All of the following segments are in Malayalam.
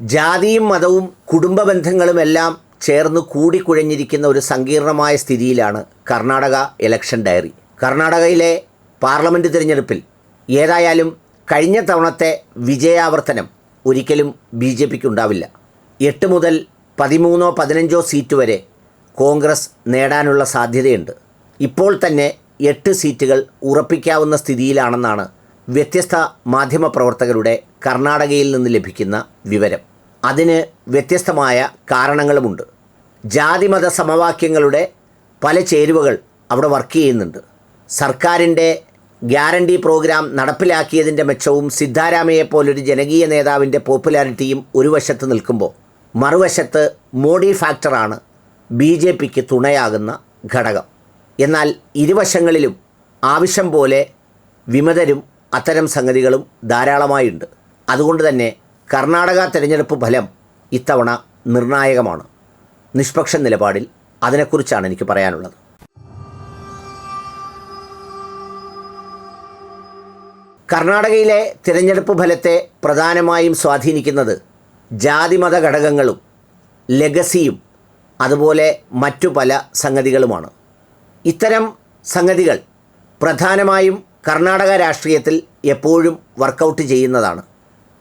ജാതിയും മതവും കുടുംബ ബന്ധങ്ങളുമെല്ലാം ചേർന്ന് കൂടിക്കുഴഞ്ഞിരിക്കുന്ന ഒരു സങ്കീർണമായ സ്ഥിതിയിലാണ് കർണാടക ഇലക്ഷൻ ഡയറി കർണാടകയിലെ പാർലമെന്റ് തിരഞ്ഞെടുപ്പിൽ ഏതായാലും കഴിഞ്ഞ തവണത്തെ വിജയാവർത്തനം ഒരിക്കലും ബി ജെ പിക്ക് ഉണ്ടാവില്ല എട്ട് മുതൽ പതിമൂന്നോ പതിനഞ്ചോ സീറ്റ് വരെ കോൺഗ്രസ് നേടാനുള്ള സാധ്യതയുണ്ട്. ഇപ്പോൾ തന്നെ എട്ട് സീറ്റുകൾ ഉറപ്പിക്കാവുന്ന സ്ഥിതിയിലാണെന്നാണ് വ്യത്യസ്ത മാധ്യമ പ്രവർത്തകരുടെ കർണാടകയിൽ നിന്ന് ലഭിക്കുന്ന വിവരം. അതിന് വ്യത്യസ്തമായ കാരണങ്ങളുമുണ്ട്. ജാതിമത സമവാക്യങ്ങളുടെ പല ചേരുവകൾ അവിടെ വർക്ക് ചെയ്യുന്നുണ്ട്. സർക്കാരിന്റെ ഗ്യാരണ്ടി പ്രോഗ്രാം നടപ്പിലാക്കിയതിന്റെ മെച്ചവും സിദ്ധാരാമയെ പോലൊരു ജനകീയ നേതാവിന്റെ പോപ്പുലാരിറ്റിയും ഒരു വശത്ത് നിൽക്കുമ്പോൾ മറുവശത്ത് മോഡി ഫാക്ടറാണ് ബി ജെ പിക്ക് തുണയാകുന്ന ഘടകം. എന്നാൽ ഇരുവശങ്ങളിലും ആവശ്യം പോലെ വിമതരും അത്തരം സംഗതികളും ധാരാളമായുണ്ട്. അതുകൊണ്ട് തന്നെ കർണാടക തെരഞ്ഞെടുപ്പ് ഫലം ഇത്തവണ നിർണായകമാണ്. നിഷ്പക്ഷ നിലപാടിൽ അതിനെക്കുറിച്ചാണ് എനിക്ക് പറയാനുള്ളത്. കർണാടകയിലെ തിരഞ്ഞെടുപ്പ് ഫലത്തെ പ്രധാനമായും സ്വാധീനിക്കുന്നത് ജാതിമത ഘടകങ്ങളും ലെഗസിയും അതുപോലെ മറ്റു പല സംഗതികളുമാണ്. ഇത്തരം സംഗതികൾ പ്രധാനമായും കർണാടക രാഷ്ട്രീയത്തിൽ എപ്പോഴും വർക്കൗട്ട് ചെയ്യുന്നതാണ്.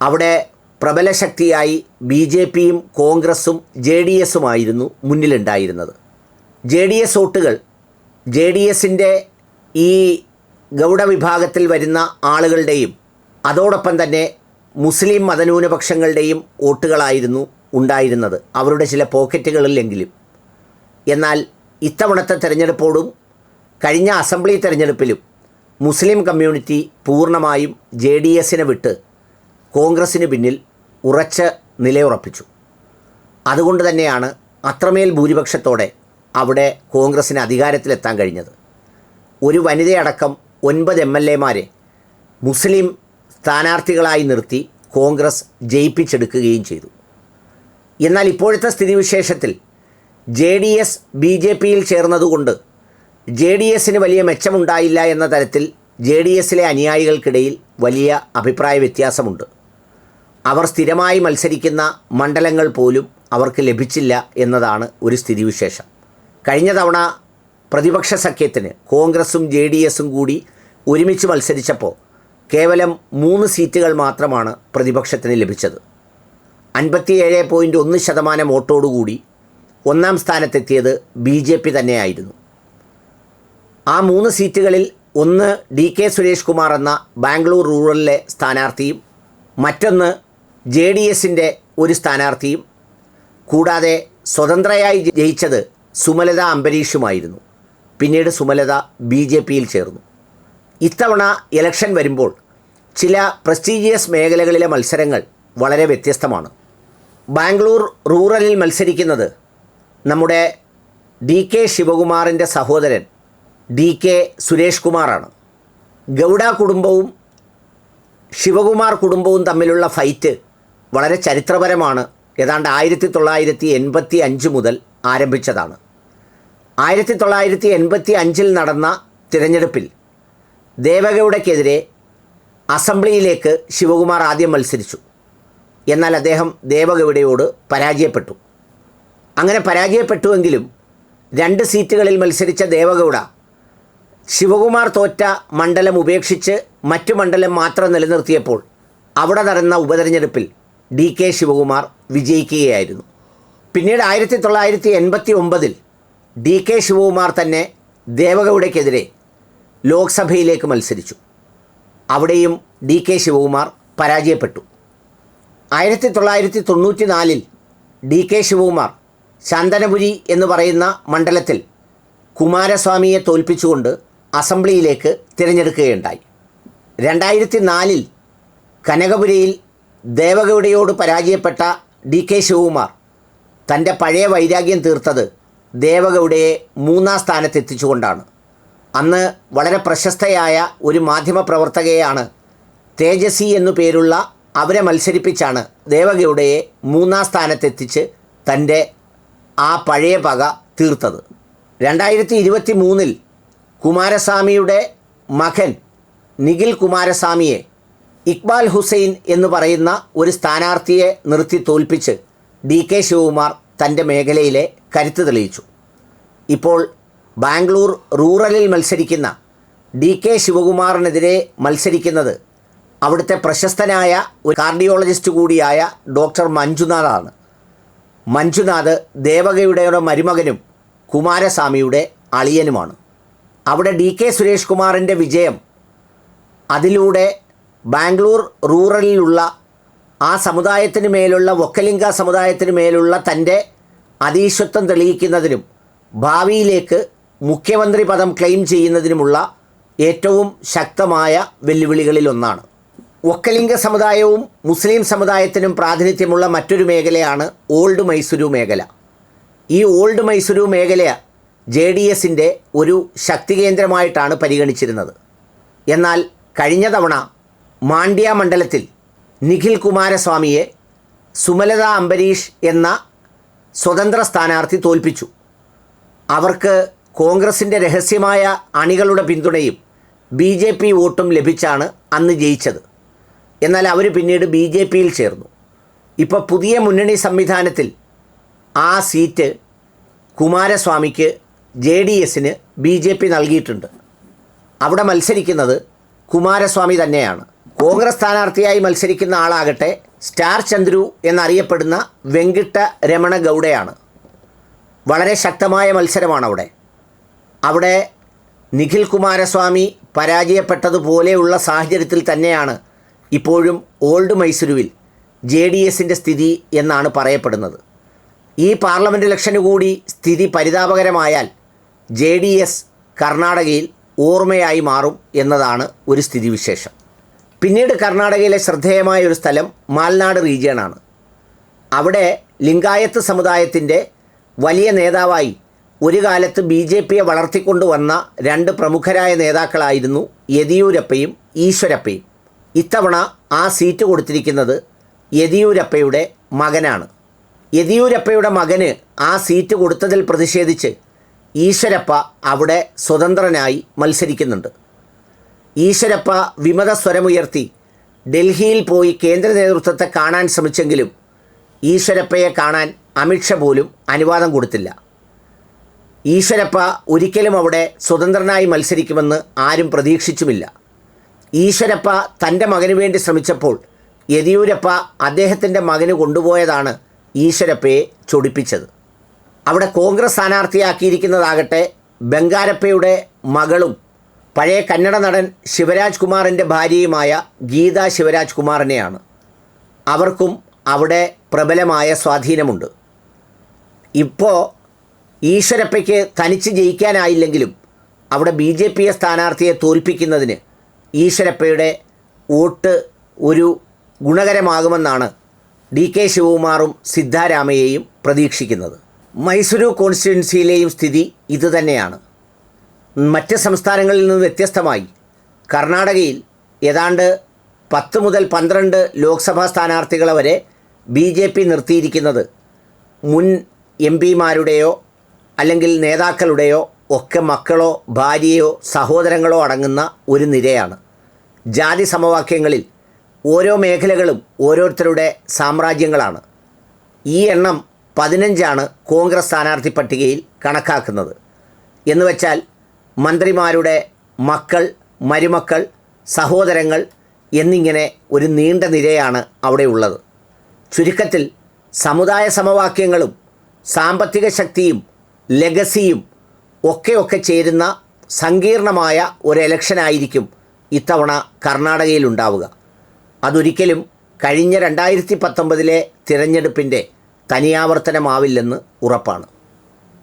അവിടെ പ്രബല ശക്തിയായി ബി ജെ പിയും കോൺഗ്രസും ജെ ഡി എസുമായിരുന്നു മുന്നിലുണ്ടായിരുന്നത്. ജെ ഡി എസ് വോട്ടുകൾ ജെ ഡി എസിന്റെ ഈ ഗൗഡ വിഭാഗത്തിൽ വരുന്ന ആളുകളുടെയും അതോടൊപ്പം തന്നെ മുസ്ലിം മതന്യൂനപക്ഷങ്ങളുടെയും വോട്ടുകളായിരുന്നു ഉണ്ടായിരുന്നത്. അവരുടെ ചില പോക്കറ്റുകളിലെങ്കിലും. എന്നാൽ ഇത്തവണത്തെ തെരഞ്ഞെടുപ്പോടും കഴിഞ്ഞ അസംബ്ലി തെരഞ്ഞെടുപ്പിലും മുസ്ലിം കമ്മ്യൂണിറ്റി പൂർണമായും ജെ ഡി എസിനെ വിട്ട് കോൺഗ്രസ്സിന് പിന്നിൽ ഉറച്ച നിലയുറപ്പിച്ചു. അതുകൊണ്ട് തന്നെയാണ് അത്രമേൽ ഭൂരിപക്ഷത്തോടെ അവിടെ കോൺഗ്രസ്സിന് അധികാരത്തിലെത്താൻ കഴിഞ്ഞത്. ഒരു വനിതയടക്കം ഒൻപത് എം എൽ എമാരെ മുസ്ലിം സ്ഥാനാർത്ഥികളായി നിർത്തി കോൺഗ്രസ് ജയിപ്പിച്ചെടുക്കുകയും ചെയ്തു. എന്നാൽ ഇപ്പോഴത്തെ സ്ഥിതിവിശേഷത്തിൽ J D S B J പിയിൽ ചേർന്നതുകൊണ്ട് ജെ ഡി എസിന് വലിയ മെച്ചമുണ്ടായില്ല എന്ന തരത്തിൽ ജെ ഡി എസിലെ അനുയായികൾക്കിടയിൽ വലിയ അഭിപ്രായ വ്യത്യാസമുണ്ട്. അവർ സ്ഥിരമായി മത്സരിക്കുന്ന മണ്ഡലങ്ങൾ പോലും അവർക്ക് ലഭിച്ചില്ല എന്നതാണ് ഒരു സ്ഥിതിവിശേഷം. കഴിഞ്ഞ തവണ പ്രതിപക്ഷ സഖ്യത്തിന് കോൺഗ്രസും ജെ ഡി എസും കൂടി ഒരുമിച്ച് മത്സരിച്ചപ്പോൾ കേവലം മൂന്ന് സീറ്റുകൾ മാത്രമാണ് പ്രതിപക്ഷത്തിന് ലഭിച്ചത്. അൻപത്തിയേഴ് പോയിന്റ് ഒന്ന് ശതമാനം വോട്ടോടുകൂടി ഒന്നാം സ്ഥാനത്തെത്തിയത് ബി ജെ പി തന്നെയായിരുന്നു. ആ മൂന്ന് സീറ്റുകളിൽ ഒന്ന് ഡി കെ സുരേഷ് കുമാർ എന്ന ബാംഗ്ലൂർ റൂറലിലെ സ്ഥാനാർത്ഥിയും മറ്റൊന്ന് ജെ ഡി എസിന്റെ ഒരു സ്ഥാനാർത്ഥിയും കൂടാതെ സ്വതന്ത്രയായി ജയിച്ചത് സുമലത അംബരീഷുമായിരുന്നു. പിന്നീട് സുമലത ബി ജെ പിയിൽ ചേർന്നു. ഇത്തവണ ഇലക്ഷൻ വരുമ്പോൾ ചില പ്രസ്റ്റീജിയസ് മേഖലകളിലെ മത്സരങ്ങൾ വളരെ വ്യത്യസ്തമാണ്. ബാംഗ്ലൂർ റൂറലിൽ മത്സരിക്കുന്നത് നമ്മുടെ ഡി കെ ശിവകുമാറിന്റെ സഹോദരൻ ഡി കെ സുരേഷ് കുമാറാണ്. ഗൗഡ കുടുംബവും ശിവകുമാർ കുടുംബവും തമ്മിലുള്ള ഫൈറ്റ് വളരെ ചരിത്രപരമാണ്. ഏതാണ്ട് ആയിരത്തി തൊള്ളായിരത്തി എൺപത്തി അഞ്ച് മുതൽ ആരംഭിച്ചതാണ്. ആയിരത്തി തൊള്ളായിരത്തി എൺപത്തി അഞ്ചിൽ നടന്ന തിരഞ്ഞെടുപ്പിൽ ദേവഗൗഡയ്ക്കെതിരെ അസംബ്ലിയിലേക്ക് ശിവകുമാർ ആദ്യം മത്സരിച്ചു. എന്നാൽ അദ്ദേഹം ദേവഗൗഡയോട് പരാജയപ്പെട്ടു. അങ്ങനെ പരാജയപ്പെട്ടുവെങ്കിലും രണ്ട് സീറ്റുകളിൽ മത്സരിച്ച ദേവഗൗഡ ശിവകുമാർ തോറ്റ മണ്ഡലം ഉപേക്ഷിച്ച് മറ്റു മണ്ഡലം മാത്രം നിലനിർത്തിയപ്പോൾ അവിടെ നടന്ന ഉപതെരഞ്ഞെടുപ്പിൽ ഡി കെ ശിവകുമാർ വിജയിക്കുകയായിരുന്നു. പിന്നീട് ആയിരത്തി തൊള്ളായിരത്തി എൺപത്തി ഒമ്പതിൽ ഡി കെ ശിവകുമാർ തന്നെ ദേവഗൗഡയ്ക്കെതിരെ ലോക്സഭയിലേക്ക് മത്സരിച്ചു. അവിടെയും ഡി കെ ശിവകുമാർ പരാജയപ്പെട്ടു. ആയിരത്തി തൊള്ളായിരത്തി തൊണ്ണൂറ്റി നാലിൽ ഡി കെ ശിവകുമാർ ശാന്തനപുരി എന്ന് പറയുന്ന മണ്ഡലത്തിൽ കുമാരസ്വാമിയെ തോൽപ്പിച്ചുകൊണ്ട് അസംബ്ലിയിലേക്ക് തിരഞ്ഞെടുക്കുകയുണ്ടായി. രണ്ടായിരത്തി നാലിൽ കനകപുരയിൽ ദേവഗൗഡയോട് പരാജയപ്പെട്ട ഡി കെ ശിവകുമാർ തന്റെ പഴയ വൈരാഗ്യം തീർത്തത് ദേവഗൗഡയെ മൂന്നാം സ്ഥാനത്തെത്തിച്ചുകൊണ്ടാണ്. അന്ന് വളരെ പ്രശസ്തയായ ഒരു മാധ്യമപ്രവർത്തകയാണ് തേജസ്വി എന്നു പേരുള്ള അവരെ മത്സരിപ്പിച്ചാണ് ദേവഗൗഡയെ മൂന്നാം സ്ഥാനത്തെത്തിച്ച് തന്റെ ആ പഴയ പക തീർത്തത്. രണ്ടായിരത്തി ഇരുപത്തി മൂന്നിൽ കുമാരസ്വാമിയുടെ മകൻ നിഖിൽ കുമാരസ്വാമിയെ ഇക്ബാൽ ഹുസൈൻ എന്ന് പറയുന്ന ഒരു സ്ഥാനാർത്ഥിയെ നിർത്തി തോൽപ്പിച്ച് ഡി കെ ശിവകുമാർ തന്റെ മേഖലയിലെ കരുത്ത് തെളിയിച്ചു. ഇപ്പോൾ ബാംഗ്ലൂർ റൂറലിൽ മത്സരിക്കുന്ന ഡി കെ ശിവകുമാറിനെതിരെ മത്സരിക്കുന്നത് അവിടുത്തെ പ്രശസ്തനായ ഒരു കാർഡിയോളജിസ്റ്റ് കൂടിയായ ഡോക്ടർ മഞ്ജുനാഥാണ്. മഞ്ജുനാഥ് ദേവകയുടെ മരുമകനും കുമാരസ്വാമിയുടെ അളിയനുമാണ്. അവിടെ ഡി കെ സുരേഷ് കുമാറിന്റെ വിജയം അതിലൂടെ ബാംഗ്ലൂർ റൂറലിലുള്ള ആ സമുദായത്തിന് മേലുള്ള വൊക്കലിംഗ സമുദായത്തിന് മേലുള്ള തന്റെ അതീശത്വം തെളിയിക്കുന്നതിനും ഭാവിയിലേക്ക് മുഖ്യമന്ത്രി പദം ക്ലെയിം ചെയ്യുന്നതിനുമുള്ള ഏറ്റവും ശക്തമായ വെല്ലുവിളികളിലൊന്നാണ് ഒക്കലിംഗ സമുദായവും മുസ്ലിം സമുദായത്തിനും പ്രാതിനിധ്യമുള്ള മറ്റൊരു മേഖലയാണ് ഓൾഡ് മൈസൂരു മേഖല. ഈ ഓൾഡ് മൈസൂരു മേഖല ജെ ഡി എസിന്റെ ഒരു ശക്തികേന്ദ്രമായിട്ടാണ് പരിഗണിച്ചിരുന്നത്. എന്നാൽ കഴിഞ്ഞ തവണ മാണ്ഡ്യ മണ്ഡലത്തിൽ നിഖിൽ കുമാരസ്വാമിയെ സുമലത അംബരീഷ് എന്ന സ്വതന്ത്ര സ്ഥാനാർത്ഥി തോൽപ്പിച്ചു. അവർക്ക് കോൺഗ്രസിന്റെ രഹസ്യമായ അണികളുടെ പിന്തുണയും ബി ജെ പി വോട്ടും ലഭിച്ചാണ് അന്ന് ജയിച്ചത്. എന്നാൽ അവർ പിന്നീട് ബി ജെ പിയിൽ ചേർന്നു. ഇപ്പോൾ പുതിയ മുന്നണി സംവിധാനത്തിൽ ആ സീറ്റ് കുമാരസ്വാമിക്ക് ജെ ഡി എസിന് ബി ജെ പി നൽകിയിട്ടുണ്ട്. അവിടെ മത്സരിക്കുന്നത് കുമാരസ്വാമി തന്നെയാണ്. കോൺഗ്രസ് സ്ഥാനാർത്ഥിയായി മത്സരിക്കുന്ന ആളാകട്ടെ സ്റ്റാർ ചന്ദ്രു എന്നറിയപ്പെടുന്ന വെങ്കിട്ട രമണ ഗൗഡയാണ്. വളരെ ശക്തമായ മത്സരമാണ് അവിടെ അവിടെ നിഖിൽ കുമാരസ്വാമി പരാജയപ്പെട്ടതുപോലെയുള്ള സാഹചര്യത്തിൽ തന്നെയാണ് ഇപ്പോഴും ഓൾഡ് മൈസൂരുവിൽ ജെ ഡി എസിന്റെ സ്ഥിതി എന്നാണ് പറയപ്പെടുന്നത്. ഈ പാർലമെന്റ് ഇലക്ഷന് കൂടി സ്ഥിതി പരിതാപകരമായാൽ ജെ ഡി എസ് കർണാടകയിൽ ഓർമ്മയായി മാറും എന്നതാണ് ഒരു സ്ഥിതിവിശേഷം. പിന്നീട് കർണാടകയിലെ ശ്രദ്ധേയമായ ഒരു സ്ഥലം മാൽനാട് റീജിയനാണ് അവിടെ ലിംഗായത്ത് സമുദായത്തിന്റെ വലിയ നേതാവായി ഒരു കാലത്ത് ബി ജെ പിയെ വളർത്തിക്കൊണ്ടുവന്ന രണ്ട് പ്രമുഖരായ നേതാക്കളായിരുന്നു യെദിയൂരപ്പയും ഈശ്വരപ്പയും. ഇത്തവണ ആ സീറ്റ് കൊടുത്തിരിക്കുന്നത് യെദിയൂരപ്പയുടെ മകനാണ്. യെദിയൂരപ്പയുടെ മകന് ആ സീറ്റ് കൊടുത്തതിൽ പ്രതിഷേധിച്ച് ഈശ്വരപ്പ അവിടെ സ്വതന്ത്രനായി മത്സരിക്കുന്നുണ്ട്. ഈശ്വരപ്പ വിമത സ്വരമുയർത്തി ഡൽഹിയിൽ പോയി കേന്ദ്ര നേതൃത്വത്തെ കാണാൻ ശ്രമിച്ചെങ്കിലും ഈശ്വരപ്പയെ കാണാൻ അമിത്ഷാ പോലും അനുവാദം കൊടുത്തില്ല. ഈശ്വരപ്പ ഒരിക്കലും അവിടെ സ്വതന്ത്രനായി മത്സരിക്കുമെന്ന് ആരും പ്രതീക്ഷിച്ചുമില്ല. ഈശ്വരപ്പ തന്റെ മകനു വേണ്ടി ശ്രമിച്ചപ്പോൾ യെദിയൂരപ്പ അദ്ദേഹത്തിന്റെ മകന് കൊണ്ടുപോയതാണ് ഈശ്വരപ്പയെ ചൊടിപ്പിച്ചത്. അവിടെ കോൺഗ്രസ് സ്ഥാനാർത്ഥിയാക്കിയിരിക്കുന്നതാകട്ടെ ബംഗാരപ്പയുടെ മകളും പഴയ കന്നഡ നടൻ ശിവരാജ് കുമാറിന്റെ ഭാര്യയുമായ ഗീത ശിവരാജ് കുമാറിനെയാണ്. അവർക്കും അവിടെ പ്രബലമായ സ്വാധീനമുണ്ട്. ഇപ്പോൾ ഈശ്വരപ്പയ്ക്ക് തനിച്ച് ജയിക്കാനായില്ലെങ്കിലും അവിടെ ബി ജെ പി സ്ഥാനാർത്ഥിയെ തോൽപ്പിക്കുന്നതിന് ഈശ്വരപ്പയുടെ വോട്ട് ഒരു ഗുണകരമാകുമെന്നാണ് ഡി കെ ശിവകുമാറും സിദ്ധാരാമയെയും പ്രതീക്ഷിക്കുന്നത്. മൈസൂരു കോൺസ്റ്റിറ്റ്യൻസിയിലെയും സ്ഥിതി ഇതുതന്നെയാണ്. മറ്റ് സംസ്ഥാനങ്ങളിൽ നിന്ന് വ്യത്യസ്തമായി കർണാടകയിൽ ഏതാണ്ട് പത്ത് മുതൽ പന്ത്രണ്ട് ലോക്സഭാ സ്ഥാനാർത്ഥികളെ വരെ ബി ജെ പി നിർത്തിയിരിക്കുന്നത് മുൻ എം പിമാരുടെയോ അല്ലെങ്കിൽ നേതാക്കളുടെയോ ഒക്കെ മക്കളോ ഭാര്യയോ സഹോദരങ്ങളോ അടങ്ങുന്ന ഒരു നിരയാണ്. ജാതി സമവാക്യങ്ങളിൽ ഓരോ മേഖലകളും ഓരോരുത്തരുടെ സാമ്രാജ്യങ്ങളാണ്. ഈ എണ്ണം പതിനഞ്ചാണ് കോൺഗ്രസ് സ്ഥാനാർത്ഥി പട്ടികയിൽ കണക്കാക്കുന്നത്. എന്ന് വെച്ചാൽ മന്ത്രിമാരുടെ മക്കൾ മരുമക്കൾ സഹോദരങ്ങൾ എന്നിങ്ങനെ ഒരു നീണ്ട നിരയാണ് അവിടെ ഉള്ളത്. ചുരുക്കത്തിൽ സമുദായ സമവാക്യങ്ങളും സാമ്പത്തിക ശക്തിയും ലെഗസിയും ഒക്കെ ഒക്കെ ചേരുന്ന സങ്കീർണമായ ഒരു ഇലക്ഷനായിരിക്കും ഇത്തവണ കർണാടകയിൽ ഉണ്ടാവുക. അതൊരിക്കലും കഴിഞ്ഞ രണ്ടായിരത്തി പത്തൊമ്പതിലെ തിരഞ്ഞെടുപ്പിന്റെ തനിയാവർത്തനമാവില്ലെന്ന് ഉറപ്പാണ്.